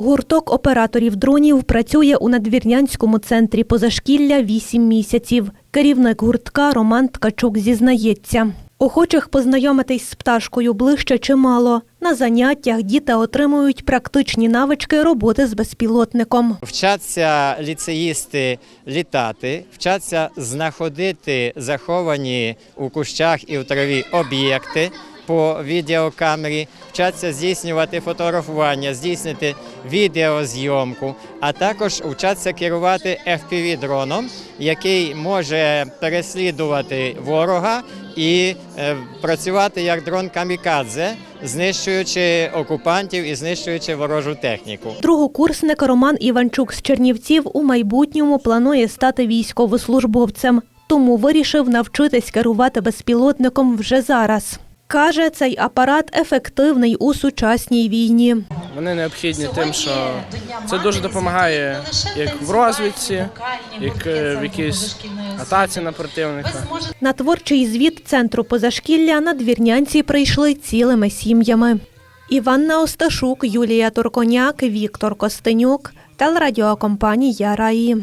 Гурток операторів дронів працює у надвірнянському центрі позашкілля 8 місяців. Керівник гуртка Роман Ткачук зізнається. Охочих познайомитись з пташкою ближче чимало. На заняттях діти отримують практичні навички роботи з безпілотником. Вчаться ліцеїсти літати, вчаться знаходити заховані у кущах і в траві об'єкти по відеокамері, вчаться здійснювати фотографування, здійснити відеозйомку, а також вчаться керувати FPV-дроном, який може переслідувати ворога і е, працювати як дрон камікадзе, знищуючи окупантів і знищуючи ворожу техніку. Другокурсник Роман Іванчук з Чернівців у майбутньому планує стати військовослужбовцем, тому вирішив навчитись керувати безпілотником вже зараз. Каже, цей апарат ефективний у сучасній війні. Вони необхідні тим, що це дуже допомагає як в розвідці, як е, в якійсь атаці на противника. На творчий звіт центру позашкілля надвірнянці прийшли цілими сім'ями. Іванна Осташук, Юлія Турконяк, Віктор Костенюк, телерадіокомпанія Раї.